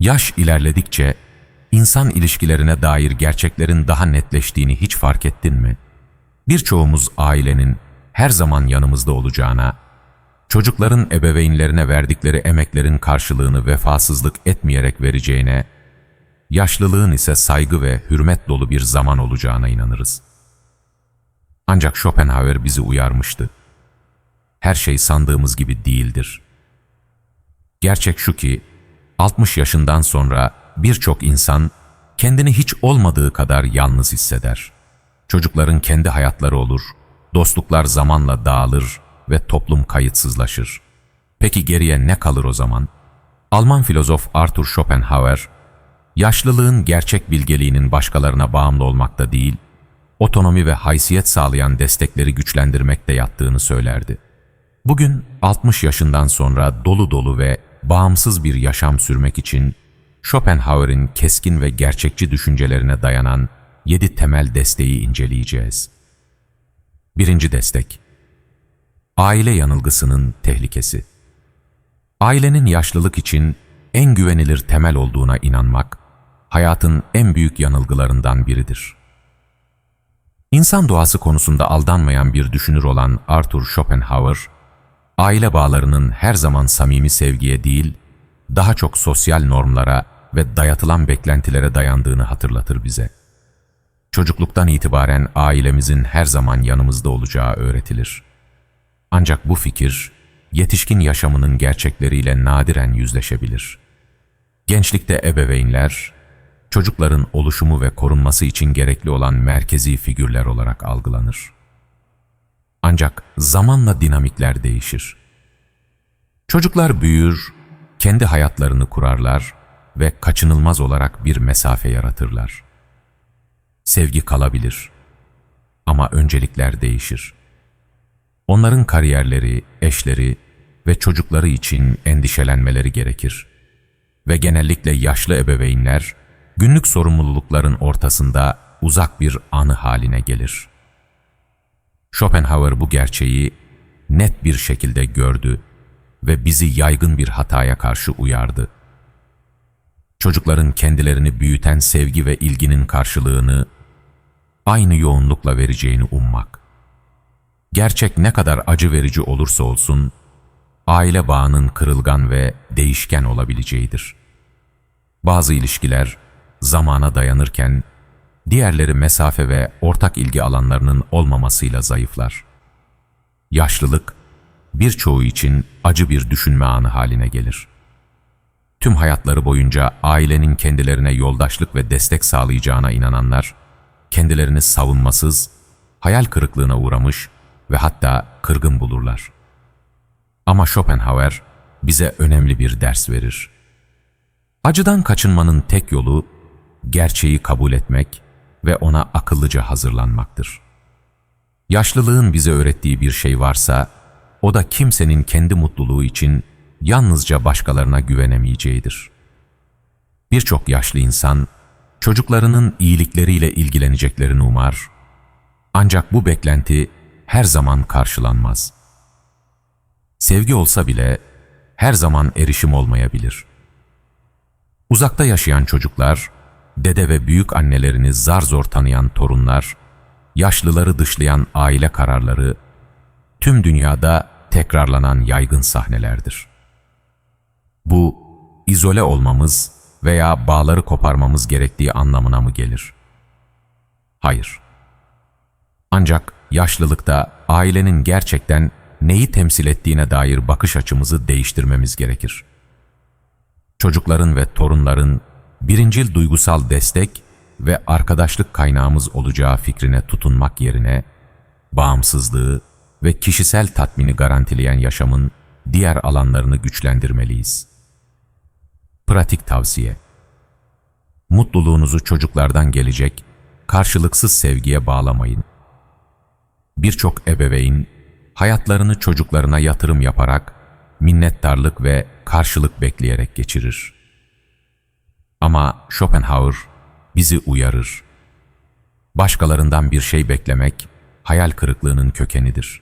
Yaş ilerledikçe insan ilişkilerine dair gerçeklerin daha netleştiğini hiç fark ettin mi? Birçoğumuz ailenin her zaman yanımızda olacağına, çocukların ebeveynlerine verdikleri emeklerin karşılığını vefasızlık etmeyerek vereceğine, yaşlılığın ise saygı ve hürmet dolu bir zaman olacağına inanırız. Ancak Schopenhauer bizi uyarmıştı. Her şey sandığımız gibi değildir. Gerçek şu ki, 60 yaşından sonra birçok insan kendini hiç olmadığı kadar yalnız hisseder. Çocukların kendi hayatları olur, dostluklar zamanla dağılır ve toplum kayıtsızlaşır. Peki geriye ne kalır o zaman? Alman filozof Arthur Schopenhauer, yaşlılığın gerçek bilgeliğinin başkalarına bağımlı olmakta değil, otonomi ve haysiyet sağlayan destekleri güçlendirmekte yattığını söylerdi. Bugün 60 yaşından sonra dolu dolu ve bağımsız bir yaşam sürmek için Schopenhauer'in keskin ve gerçekçi düşüncelerine dayanan yedi temel desteği inceleyeceğiz. Birinci destek Aile yanılgısının tehlikesi Ailenin yaşlılık için en güvenilir temel olduğuna inanmak, hayatın en büyük yanılgılarından biridir. İnsan doğası konusunda aldanmayan bir düşünür olan Arthur Schopenhauer, aile bağlarının her zaman samimi sevgiye değil, daha çok sosyal normlara ve dayatılan beklentilere dayandığını hatırlatır bize. Çocukluktan itibaren ailemizin her zaman yanımızda olacağı öğretilir. Ancak bu fikir, yetişkin yaşamının gerçekleriyle nadiren yüzleşebilir. Gençlikte ebeveynler, çocukların oluşumu ve korunması için gerekli olan merkezi figürler olarak algılanır. Ancak zamanla dinamikler değişir. Çocuklar büyür, kendi hayatlarını kurarlar ve kaçınılmaz olarak bir mesafe yaratırlar. Sevgi kalabilir ama öncelikler değişir. Onların kariyerleri, eşleri ve çocukları için endişelenmeleri gerekir. Ve genellikle yaşlı ebeveynler, günlük sorumlulukların ortasında uzak bir anı haline gelir. Schopenhauer bu gerçeği net bir şekilde gördü ve bizi yaygın bir hataya karşı uyardı. Çocukların kendilerini büyüten sevgi ve ilginin karşılığını aynı yoğunlukla vereceğini ummak. Gerçek ne kadar acı verici olursa olsun, aile bağının kırılgan ve değişken olabileceğidir. Bazı ilişkiler zamana dayanırken, diğerleri mesafe ve ortak ilgi alanlarının olmamasıyla zayıflar. Yaşlılık, birçoğu için acı bir düşünme anı haline gelir. Tüm hayatları boyunca ailenin kendilerine yoldaşlık ve destek sağlayacağına inananlar, kendilerini savunmasız, hayal kırıklığına uğramış ve hatta kırgın bulurlar. Ama Schopenhauer bize önemli bir ders verir. Acıdan kaçınmanın tek yolu, gerçeği kabul etmek ve ona akıllıca hazırlanmaktır. Yaşlılığın bize öğrettiği bir şey varsa, o da kimsenin kendi mutluluğu için yalnızca başkalarına güvenemeyeceğidir. Birçok yaşlı insan, çocuklarının iyilikleriyle ilgileneceklerini umar, ancak bu beklenti her zaman karşılanmaz. Sevgi olsa bile her zaman erişim olmayabilir. Uzakta yaşayan çocuklar, dede ve büyük annelerini zar zor tanıyan torunlar, yaşlıları dışlayan aile kararları, tüm dünyada tekrarlanan yaygın sahnelerdir. Bu, izole olmamız veya bağları koparmamız gerektiği anlamına mı gelir? Hayır. Ancak yaşlılıkta ailenin gerçekten neyi temsil ettiğine dair bakış açımızı değiştirmemiz gerekir. Çocukların ve torunların birincil duygusal destek ve arkadaşlık kaynağımız olacağı fikrine tutunmak yerine, bağımsızlığı ve kişisel tatmini garantileyen yaşamın diğer alanlarını güçlendirmeliyiz. Pratik tavsiye Mutluluğunuzu çocuklardan gelecek, karşılıksız sevgiye bağlamayın. Birçok ebeveyn, hayatlarını çocuklarına yatırım yaparak, minnettarlık ve karşılık bekleyerek geçirir. Ama Schopenhauer bizi uyarır. Başkalarından bir şey beklemek, hayal kırıklığının kökenidir.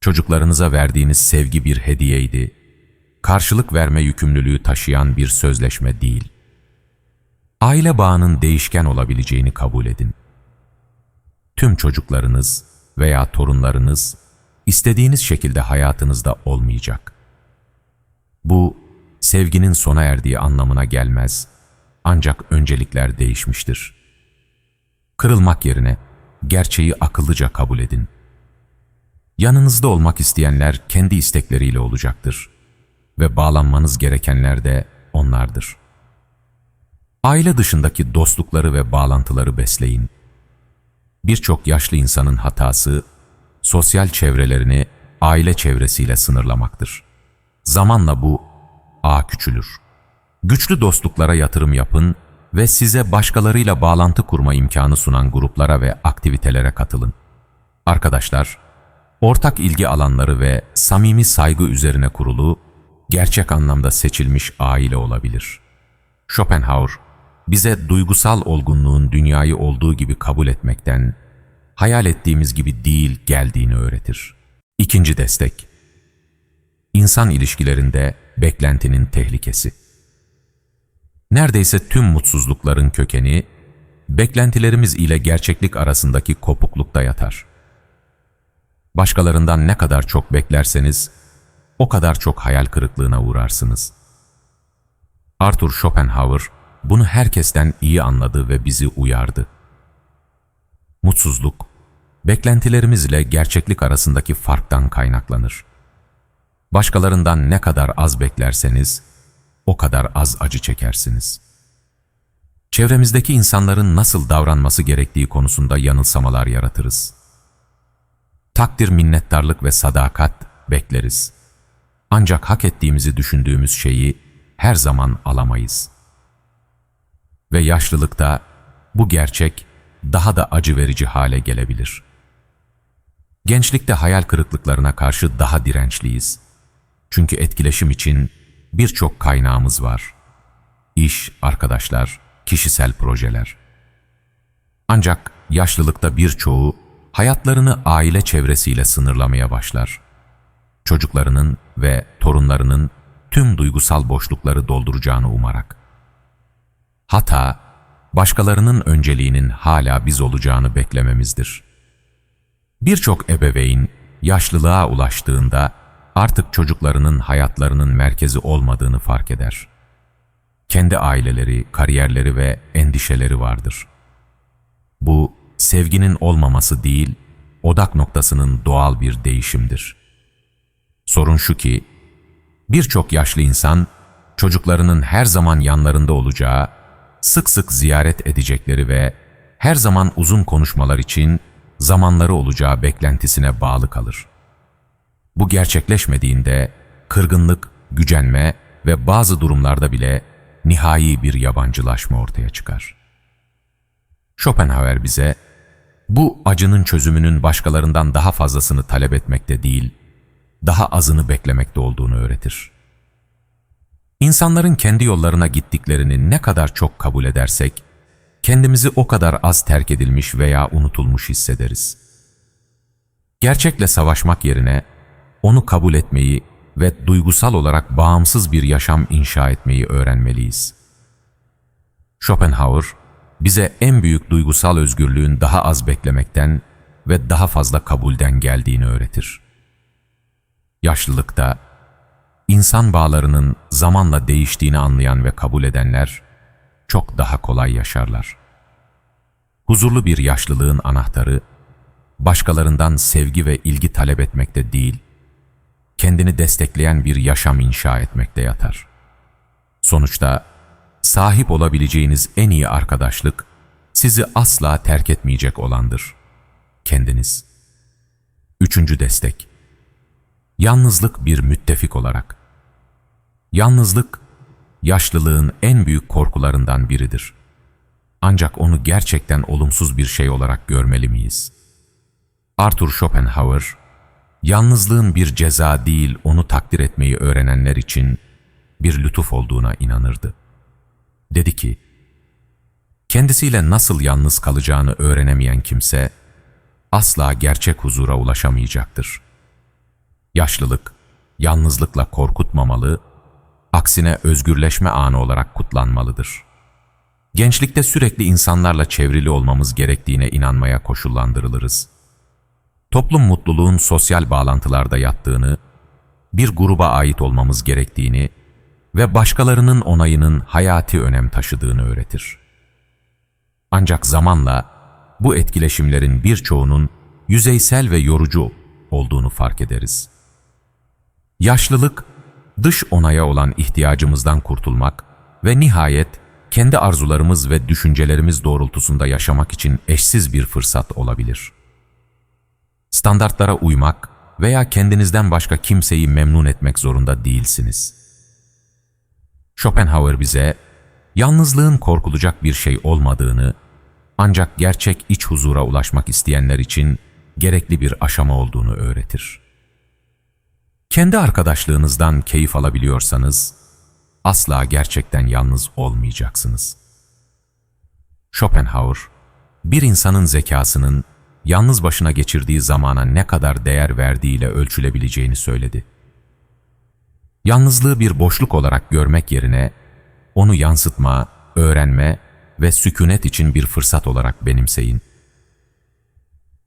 Çocuklarınıza verdiğiniz sevgi bir hediyeydi karşılık verme yükümlülüğü taşıyan bir sözleşme değil. Aile bağının değişken olabileceğini kabul edin. Tüm çocuklarınız veya torunlarınız istediğiniz şekilde hayatınızda olmayacak. Bu, sevginin sona erdiği anlamına gelmez, ancak öncelikler değişmiştir. Kırılmak yerine gerçeği akıllıca kabul edin. Yanınızda olmak isteyenler kendi istekleriyle olacaktır ve bağlanmanız gerekenler de onlardır. Aile dışındaki dostlukları ve bağlantıları besleyin. Birçok yaşlı insanın hatası, sosyal çevrelerini aile çevresiyle sınırlamaktır. Zamanla bu ağ küçülür. Güçlü dostluklara yatırım yapın ve size başkalarıyla bağlantı kurma imkanı sunan gruplara ve aktivitelere katılın. Arkadaşlar, ortak ilgi alanları ve samimi saygı üzerine kurulu, gerçek anlamda seçilmiş aile olabilir. Schopenhauer, bize duygusal olgunluğun dünyayı olduğu gibi kabul etmekten, hayal ettiğimiz gibi değil geldiğini öğretir. İkinci destek. İnsan ilişkilerinde beklentinin tehlikesi. Neredeyse tüm mutsuzlukların kökeni, beklentilerimiz ile gerçeklik arasındaki kopuklukta yatar. Başkalarından ne kadar çok beklerseniz, o kadar çok hayal kırıklığına uğrarsınız. Arthur Schopenhauer bunu herkesten iyi anladı ve bizi uyardı. Mutsuzluk, beklentilerimiz ile gerçeklik arasındaki farktan kaynaklanır. Başkalarından ne kadar az beklerseniz, o kadar az acı çekersiniz. Çevremizdeki insanların nasıl davranması gerektiği konusunda yanılsamalar yaratırız. Takdir, minnettarlık ve sadakat bekleriz. Ancak hak ettiğimizi düşündüğümüz şeyi her zaman alamayız. Ve yaşlılıkta bu gerçek daha da acı verici hale gelebilir. Gençlikte hayal kırıklıklarına karşı daha dirençliyiz. Çünkü etkileşim için birçok kaynağımız var. İş, arkadaşlar, kişisel projeler. Ancak yaşlılıkta birçoğu hayatlarını aile çevresiyle sınırlamaya başlar. Çocuklarının ve torunlarının tüm duygusal boşlukları dolduracağını umarak. Hata, başkalarının önceliğinin hala biz olacağını beklememizdir. Birçok ebeveyn yaşlılığa ulaştığında artık çocuklarının hayatlarının merkezi olmadığını fark eder. Kendi aileleri, kariyerleri ve endişeleri vardır. Bu, sevginin olmaması değil, odak noktasının doğal bir değişimdir. Sorun şu ki, birçok yaşlı insan, çocuklarının her zaman yanlarında olacağı, sık sık ziyaret edecekleri ve her zaman uzun konuşmalar için zamanları olacağı beklentisine bağlı kalır. Bu gerçekleşmediğinde kırgınlık, gücenme ve bazı durumlarda bile nihai bir yabancılaşma ortaya çıkar. Schopenhauer bize, bu acının çözümünün başkalarından daha fazlasını talep etmekte değil, daha azını beklemekte olduğunu öğretir. İnsanların kendi yollarına gittiklerini ne kadar çok kabul edersek, kendimizi o kadar az terk edilmiş veya unutulmuş hissederiz. Gerçekle savaşmak yerine, onu kabul etmeyi ve duygusal olarak bağımsız bir yaşam inşa etmeyi öğrenmeliyiz. Schopenhauer, bize en büyük duygusal özgürlüğün daha az beklemekten ve daha fazla kabulden geldiğini öğretir. Yaşlılıkta, insan bağlarının zamanla değiştiğini anlayan ve kabul edenler çok daha kolay yaşarlar. Huzurlu bir yaşlılığın anahtarı, başkalarından sevgi ve ilgi talep etmekte değil, kendini destekleyen bir yaşam inşa etmekte yatar. Sonuçta sahip olabileceğiniz en iyi arkadaşlık sizi asla terk etmeyecek olandır. Kendiniz. Üçüncü destek. Yalnızlık bir müttefik olarak. Yalnızlık, yaşlılığın en büyük korkularından biridir. Ancak onu gerçekten olumsuz bir şey olarak görmeli miyiz? Arthur Schopenhauer, yalnızlığın bir ceza değil onu takdir etmeyi öğrenenler için bir lütuf olduğuna inanırdı. Dedi ki, kendisiyle nasıl yalnız kalacağını öğrenemeyen kimse, asla gerçek huzura ulaşamayacaktır. Yaşlılık, yalnızlıkla korkutmamalı aksine özgürleşme anı olarak kutlanmalıdır. Gençlikte sürekli insanlarla çevrili olmamız gerektiğine inanmaya koşullandırılırız. Toplum mutluluğun sosyal bağlantılarda yattığını, bir gruba ait olmamız gerektiğini ve başkalarının onayının hayati önem taşıdığını öğretir. Ancak zamanla bu etkileşimlerin birçoğunun yüzeysel ve yorucu olduğunu fark ederiz. Yaşlılık, dış onaya olan ihtiyacımızdan kurtulmak ve nihayet kendi arzularımız ve düşüncelerimiz doğrultusunda yaşamak için eşsiz bir fırsat olabilir. Standartlara uymak veya kendinizden başka kimseyi memnun etmek zorunda değilsiniz. Schopenhauer bize yalnızlığın korkulacak bir şey olmadığını, ancak gerçek iç huzura ulaşmak isteyenler için gerekli bir aşama olduğunu öğretir. Kendi arkadaşlığınızdan keyif alabiliyorsanız, asla gerçekten yalnız olmayacaksınız. Schopenhauer, bir insanın zekasının yalnız başına geçirdiği zamana ne kadar değer verdiğiyle ölçülebileceğini söyledi. Yalnızlığı bir boşluk olarak görmek yerine, onu yansıtma, öğrenme ve sükunet için bir fırsat olarak benimseyin.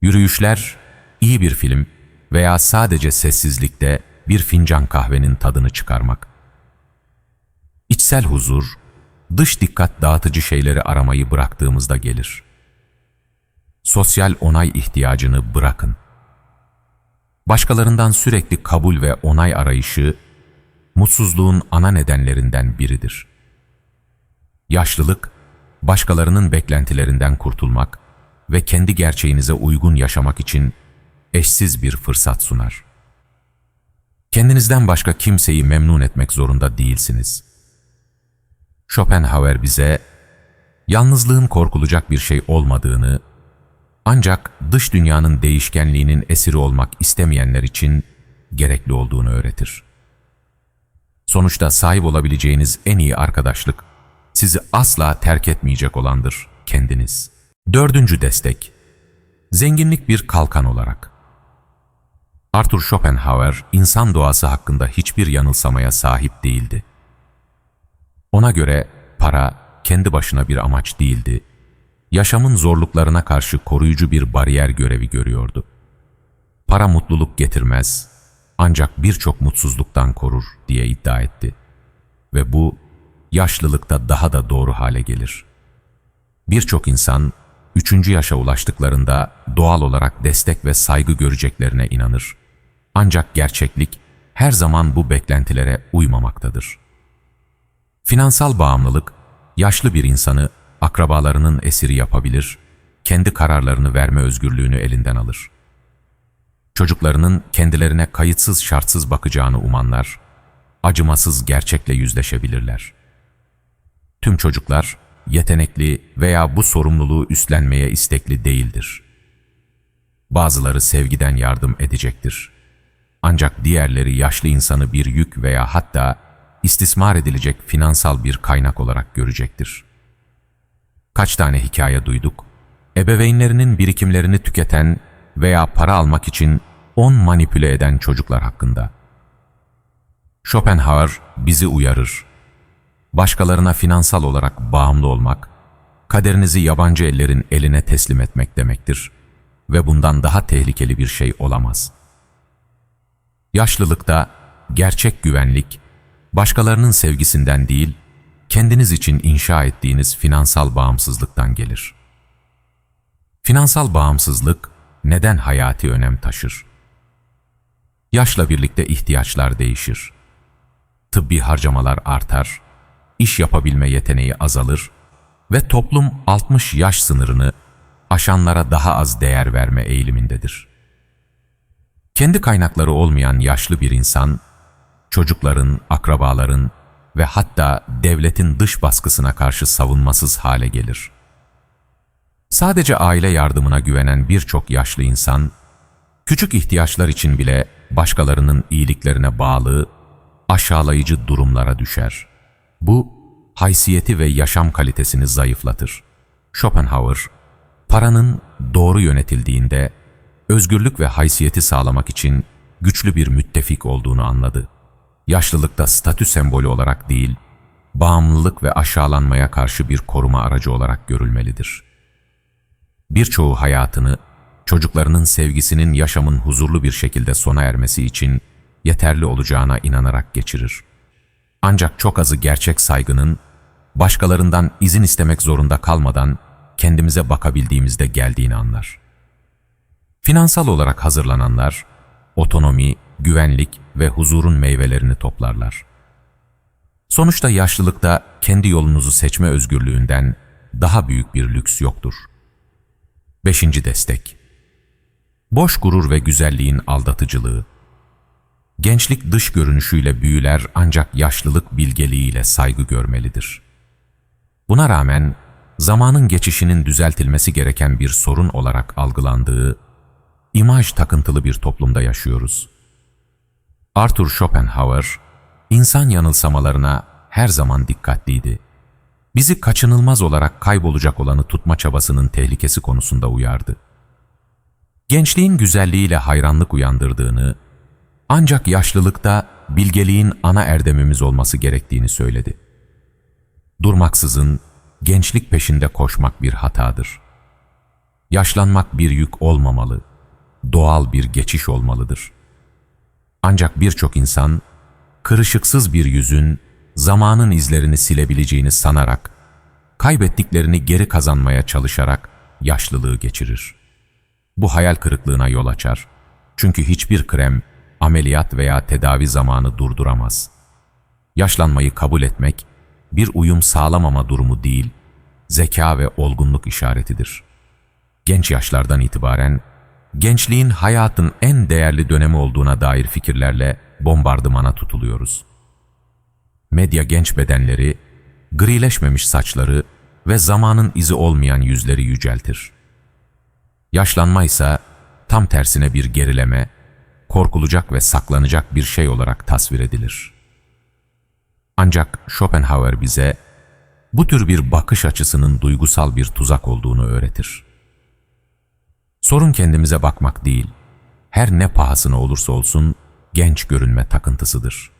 Yürüyüşler, iyi bir film veya sadece sessizlikte bir fincan kahvenin tadını çıkarmak. İçsel huzur, dış dikkat dağıtıcı şeyleri aramayı bıraktığımızda gelir. Sosyal onay ihtiyacını bırakın. Başkalarından sürekli kabul ve onay arayışı, mutsuzluğun ana nedenlerinden biridir. Yaşlılık, başkalarının beklentilerinden kurtulmak ve kendi gerçeğinize uygun yaşamak için eşsiz bir fırsat sunar. Kendinizden başka kimseyi memnun etmek zorunda değilsiniz. Schopenhauer bize, yalnızlığın korkulacak bir şey olmadığını, ancak dış dünyanın değişkenliğinin esiri olmak istemeyenler için gerekli olduğunu öğretir. Sonuçta sahip olabileceğiniz en iyi arkadaşlık, sizi asla terk etmeyecek olandır kendiniz. Dördüncü destek, zenginlik bir kalkan olarak. Arthur Schopenhauer, insan doğası hakkında hiçbir yanılsamaya sahip değildi. Ona göre para kendi başına bir amaç değildi, yaşamın zorluklarına karşı koruyucu bir bariyer görevi görüyordu. Para mutluluk getirmez, ancak birçok mutsuzluktan korur diye iddia etti. Ve bu, yaşlılıkta daha da doğru hale gelir. Birçok insan, üçüncü yaşa ulaştıklarında doğal olarak destek ve saygı göreceklerine inanır. Ancak gerçeklik her zaman bu beklentilere uymamaktadır. Finansal bağımlılık, yaşlı bir insanı akrabalarının esiri yapabilir, kendi kararlarını verme özgürlüğünü elinden alır. Çocuklarının kendilerine kayıtsız şartsız bakacağını umanlar, acımasız gerçekle yüzleşebilirler. Tüm çocuklar yetenekli veya bu sorumluluğu üstlenmeye istekli değildir. Bazıları sevgiden yardım edecektir. Ancak diğerleri yaşlı insanı bir yük veya hatta istismar edilecek finansal bir kaynak olarak görecektir. Kaç tane hikaye duyduk? Ebeveynlerinin birikimlerini tüketen veya para almak için on manipüle eden çocuklar hakkında. Schopenhauer bizi uyarır. Başkalarına finansal olarak bağımlı olmak, kaderinizi yabancı ellerin eline teslim etmek demektir ve bundan daha tehlikeli bir şey olamaz. Yaşlılıkta gerçek güvenlik, başkalarının sevgisinden değil, kendiniz için inşa ettiğiniz finansal bağımsızlıktan gelir. Finansal bağımsızlık neden hayati önem taşır? Yaşla birlikte ihtiyaçlar değişir. Tıbbi harcamalar artar, iş yapabilme yeteneği azalır ve toplum 60 yaş sınırını aşanlara daha az değer verme eğilimindedir. Kendi kaynakları olmayan yaşlı bir insan, çocukların, akrabaların ve hatta devletin dış baskısına karşı savunmasız hale gelir. Sadece aile yardımına güvenen birçok yaşlı insan, küçük ihtiyaçlar için bile başkalarının iyiliklerine bağlı, aşağılayıcı durumlara düşer. Bu, haysiyeti ve yaşam kalitesini zayıflatır. Schopenhauer, paranın doğru yaşlılıkta statü sembolü olarak değil, bağımlılık ve aşağılanmaya karşı bir koruma aracı olarak görülmelidir. Birçoğu hayatını, çocuklarının sevgisinin yaşamın huzurlu bir şekilde sona ermesi için yeterli olacağına inanarak geçirir. Ancak çok azı gerçek saygının, başkalarından izin istemek zorunda kalmadan kendimize bakabildiğimizde geldiğini anlar. Finansal olarak hazırlananlar, otonomi, güvenlik ve huzurun meyvelerini toplarlar. Sonuçta yaşlılıkta kendi yolunuzu seçme özgürlüğünden daha büyük bir lüks yoktur. Beşinci destek Boş gurur ve güzelliğin aldatıcılığı Gençlik dış görünüşüyle büyüler ancak yaşlılık bilgeliğiyle saygı görmelidir. Buna rağmen zamanın geçişinin düzeltilmesi gereken bir sorun olarak algılandığı, imaj takıntılı bir toplumda yaşıyoruz. Arthur Schopenhauer, insan yanılsamalarına her zaman dikkatliydi. Bizi kaçınılmaz olarak kaybolacak olanı tutma çabasının tehlikesi konusunda uyardı. Gençliğin güzelliğiyle hayranlık uyandırdığını, ancak yaşlılıkta bilgeliğin ana erdemimiz olması gerektiğini söyledi. Durmaksızın gençlik peşinde koşmak bir hatadır. Yaşlanmak bir yük olmamalı, doğal bir geçiş olmalıdır. Ancak birçok insan, kırışıksız bir yüzün zamanın izlerini silebileceğini sanarak, kaybettiklerini geri kazanmaya çalışarak yaşlılığı geçirir. Bu hayal kırıklığına yol açar. Çünkü hiçbir krem, ameliyat veya tedavi zamanı durduramaz. Yaşlanmayı kabul etmek, bir uyum sağlamama durumu değil, zeka ve olgunluk işaretidir. Genç yaşlardan itibaren, gençliğin hayatın en değerli dönemi olduğuna dair fikirlerle bombardımana tutuluyoruz. Medya genç bedenleri, grileşmemiş saçları ve zamanın izi olmayan yüzleri yüceltir. Yaşlanma ise tam tersine bir gerileme, korkulacak ve saklanacak bir şey olarak tasvir edilir. Ancak Schopenhauer bize bu tür bir bakış açısının duygusal bir tuzak olduğunu öğretir. Sorun kendimize bakmak değil, her ne pahasına olursa olsun genç görünme takıntısıdır.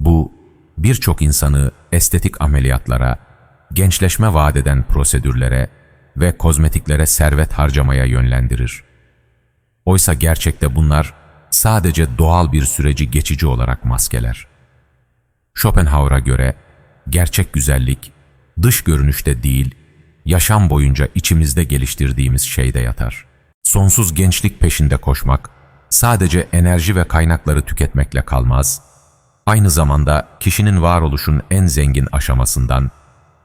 Bu, birçok insanı estetik ameliyatlara, gençleşme vaat eden prosedürlere ve kozmetiklere servet harcamaya yönlendirir. Oysa gerçekte bunlar sadece doğal bir süreci geçici olarak maskeler. Schopenhauer'a göre gerçek güzellik dış görünüşte değil, yaşam boyunca içimizde geliştirdiğimiz şeyde yatar. Sonsuz gençlik peşinde koşmak sadece enerji ve kaynakları tüketmekle kalmaz, aynı zamanda kişinin varoluşun en zengin aşamasından,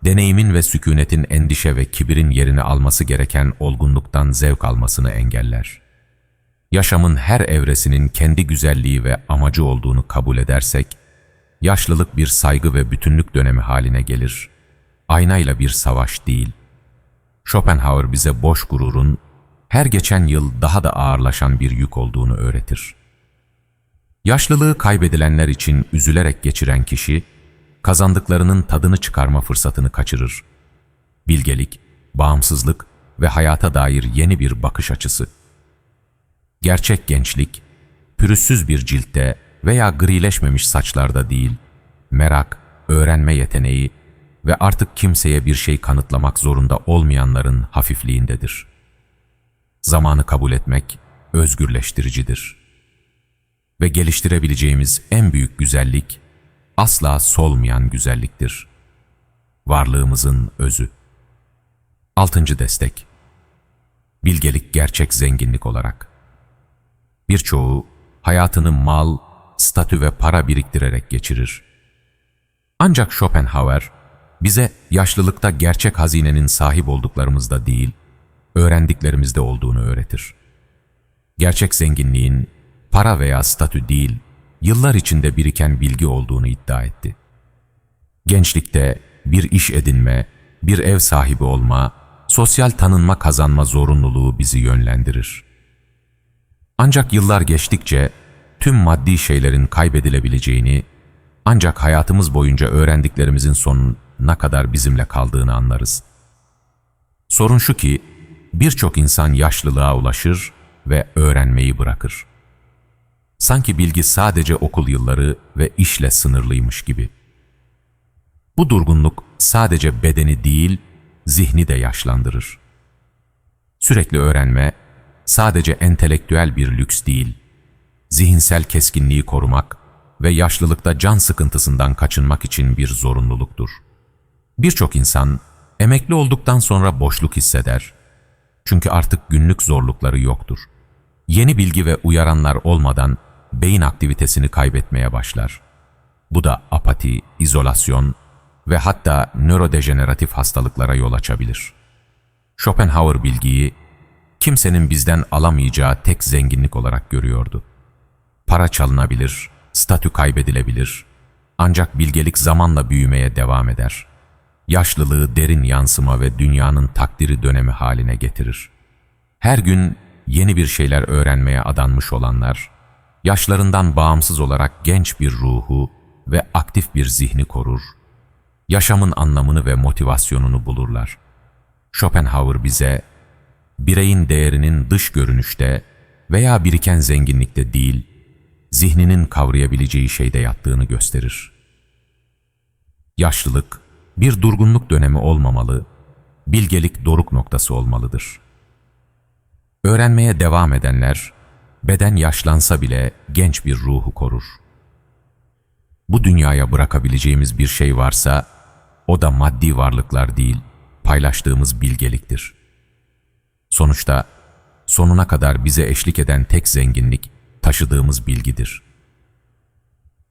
deneyimin ve sükunetin endişe ve kibirin yerini alması gereken olgunluktan zevk almasını engeller. Yaşamın her evresinin kendi güzelliği ve amacı olduğunu kabul edersek, yaşlılık bir saygı ve bütünlük dönemi haline gelir. Aynayla bir savaş değil. Schopenhauer bize boş gururun, her geçen yıl daha da ağırlaşan bir yük olduğunu öğretir. Yaşlılığı kaybedilenler için üzülerek geçiren kişi, kazandıklarının tadını çıkarma fırsatını kaçırır. Bilgelik, bağımsızlık ve hayata dair yeni bir bakış açısı. Gerçek gençlik, pürüzsüz bir ciltte veya grileşmemiş saçlarda değil, merak, öğrenme yeteneği ve artık kimseye bir şey kanıtlamak zorunda olmayanların hafifliğindedir. Zamanı kabul etmek özgürleştiricidir. Ve geliştirebileceğimiz en büyük güzellik, asla solmayan güzelliktir. Varlığımızın özü. Altıncı destek. Bilgelik gerçek zenginlik olarak. Birçoğu hayatını mal, statü ve para biriktirerek geçirir. Ancak Schopenhauer bize yaşlılıkta gerçek hazinenin sahip olduklarımızda değil, öğrendiklerimizde olduğunu öğretir. Gerçek zenginliğin para veya statü değil, yıllar içinde biriken bilgi olduğunu iddia etti. Gençlikte bir iş edinme, bir ev sahibi olma, sosyal tanınma kazanma zorunluluğu bizi yönlendirir. Ancak yıllar geçtikçe tüm maddi şeylerin kaybedilebileceğini, ancak hayatımız boyunca öğrendiklerimizin sonuna kadar bizimle kaldığını anlarız. Sorun şu ki, birçok insan yaşlılığa ulaşır ve öğrenmeyi bırakır. Sanki bilgi sadece okul yılları ve işle sınırlıymış gibi. Bu durgunluk sadece bedeni değil, zihni de yaşlandırır. Sürekli öğrenme sadece entelektüel bir lüks değil, zihinsel keskinliği korumak ve yaşlılıkta can sıkıntısından kaçınmak için bir zorunluluktur. Birçok insan emekli olduktan sonra boşluk hisseder. Çünkü artık günlük zorlukları yoktur. Yeni bilgi ve uyaranlar olmadan beyin aktivitesini kaybetmeye başlar. Bu da apati, izolasyon ve hatta nörodejeneratif hastalıklara yol açabilir. Schopenhauer bilgiyi kimsenin bizden alamayacağı tek zenginlik olarak görüyordu. Para çalınabilir, statü kaybedilebilir. Ancak bilgelik zamanla büyümeye devam eder. Yaşlılığı derin yansıma ve dünyanın takdiri dönemi haline getirir. Her gün yeni bir şeyler öğrenmeye adanmış olanlar, yaşlarından bağımsız olarak genç bir ruhu ve aktif bir zihni korur, yaşamın anlamını ve motivasyonunu bulurlar. Schopenhauer bize, bireyin değerinin dış görünüşte veya biriken zenginlikte değil, zihninin kavrayabileceği şeyde yattığını gösterir. Yaşlılık, bir durgunluk dönemi olmamalı, bilgelik doruk noktası olmalıdır. Öğrenmeye devam edenler, beden yaşlansa bile genç bir ruhu korur. Bu dünyaya bırakabileceğimiz bir şey varsa, o da maddi varlıklar değil, paylaştığımız bilgeliktir. Sonuçta, sonuna kadar bize eşlik eden tek zenginlik, taşıdığımız bilgidir.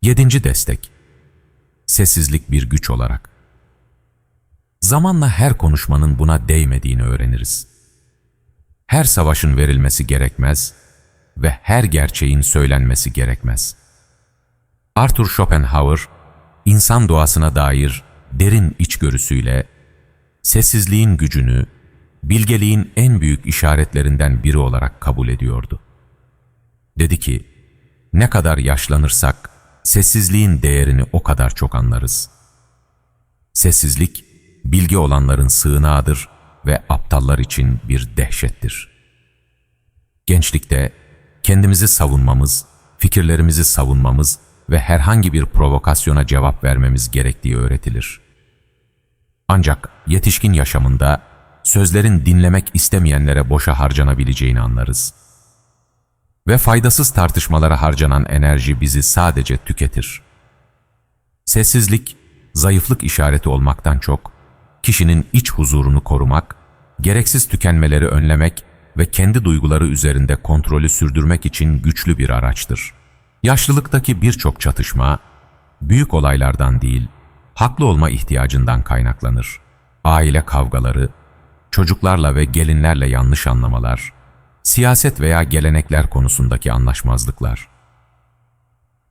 Yedinci destek, sessizlik bir güç olarak. Zamanla her konuşmanın buna değmediğini öğreniriz. Her savaşın verilmesi gerekmez ve her gerçeğin söylenmesi gerekmez. Arthur Schopenhauer, insan doğasına dair derin içgörüsüyle, sessizliğin gücünü, bilgeliğin en büyük işaretlerinden biri olarak kabul ediyordu. Dedi ki, ne kadar yaşlanırsak, sessizliğin değerini o kadar çok anlarız. Sessizlik, bilgi olanların sığınağıdır ve aptallar için bir dehşettir. Gençlikte kendimizi savunmamız, fikirlerimizi savunmamız ve herhangi bir provokasyona cevap vermemiz gerektiği öğretilir. Ancak yetişkin yaşamında sözlerin dinlemek istemeyenlere boşa harcanabileceğini anlarız. Ve faydasız tartışmalara harcanan enerji bizi sadece tüketir. Sessizlik, zayıflık işareti olmaktan çok, kişinin iç huzurunu korumak, gereksiz tükenmeleri önlemek ve kendi duyguları üzerinde kontrolü sürdürmek için güçlü bir araçtır. Yaşlılıktaki birçok çatışma, büyük olaylardan değil, haklı olma ihtiyacından kaynaklanır. Aile kavgaları, çocuklarla ve gelinlerle yanlış anlamalar, siyaset veya gelenekler konusundaki anlaşmazlıklar.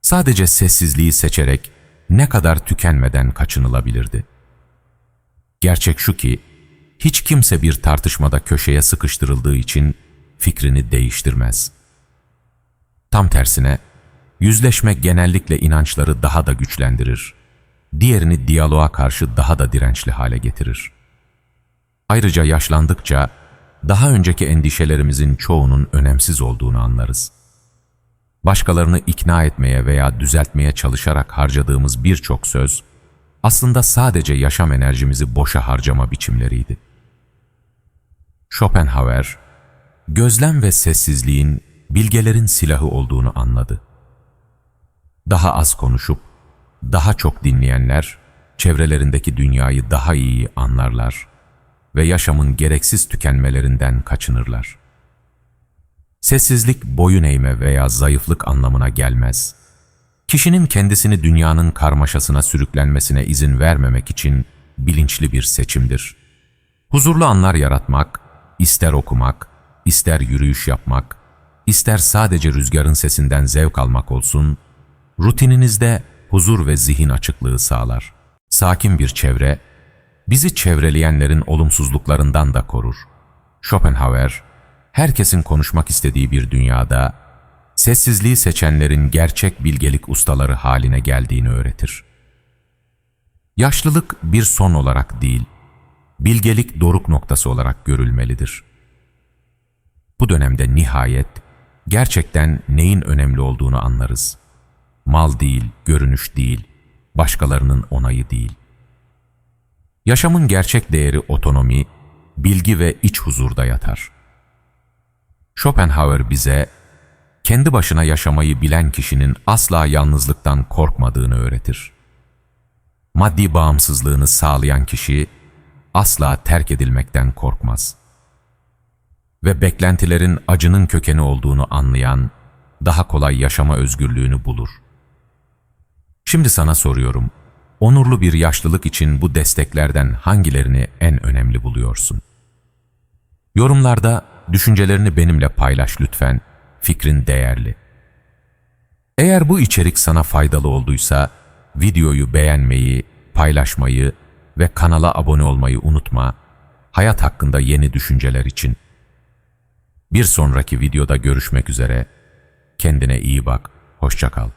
Sadece sessizliği seçerek ne kadar tükenmeden kaçınılabilirdi. Gerçek şu ki, hiç kimse bir tartışmada köşeye sıkıştırıldığı için fikrini değiştirmez. Tam tersine, yüzleşme genellikle inançları daha da güçlendirir. Diğerini diyaloğa karşı daha da dirençli hale getirir. Ayrıca yaşlandıkça daha önceki endişelerimizin çoğunun önemsiz olduğunu anlarız. Başkalarını ikna etmeye veya düzeltmeye çalışarak harcadığımız birçok söz, aslında sadece yaşam enerjimizi boşa harcama biçimleriydi. Schopenhauer, gözlem ve sessizliğin bilgelerin silahı olduğunu anladı. Daha az konuşup, daha çok dinleyenler, çevrelerindeki dünyayı daha iyi anlarlar ve yaşamın gereksiz tükenmelerinden kaçınırlar. Sessizlik boyun eğme veya zayıflık anlamına gelmez. Kişinin kendisini dünyanın karmaşasına sürüklenmesine izin vermemek için bilinçli bir seçimdir. Huzurlu anlar yaratmak, ister okumak, ister yürüyüş yapmak, ister sadece rüzgarın sesinden zevk almak olsun, rutininizde huzur ve zihin açıklığı sağlar. Sakin bir çevre, bizi çevreleyenlerin olumsuzluklarından da korur. Schopenhauer, herkesin konuşmak istediği bir dünyada, sessizliği seçenlerin gerçek bilgelik ustaları haline geldiğini öğretir. Yaşlılık bir son olarak değil, bilgelik doruk noktası olarak görülmelidir. Bu dönemde nihayet gerçekten neyin önemli olduğunu anlarız. Mal değil, görünüş değil, başkalarının onayı değil. Yaşamın gerçek değeri otonomi, bilgi ve iç huzurda yatar. Schopenhauer bize kendi başına yaşamayı bilen kişinin asla yalnızlıktan korkmadığını öğretir. Maddi bağımsızlığını sağlayan kişi asla terk edilmekten korkmaz. Ve beklentilerin acının kökeni olduğunu anlayan daha kolay yaşama özgürlüğünü bulur. Şimdi sana soruyorum. Onurlu bir yaşlılık için bu desteklerden hangilerini en önemli buluyorsun? Yorumlarda düşüncelerini benimle paylaş lütfen. Fikrin değerli. Eğer bu içerik sana faydalı olduysa videoyu beğenmeyi, paylaşmayı ve kanala abone olmayı unutma. Hayat hakkında yeni düşünceler için. Bir sonraki videoda görüşmek üzere. Kendine iyi bak. Hoşça kal.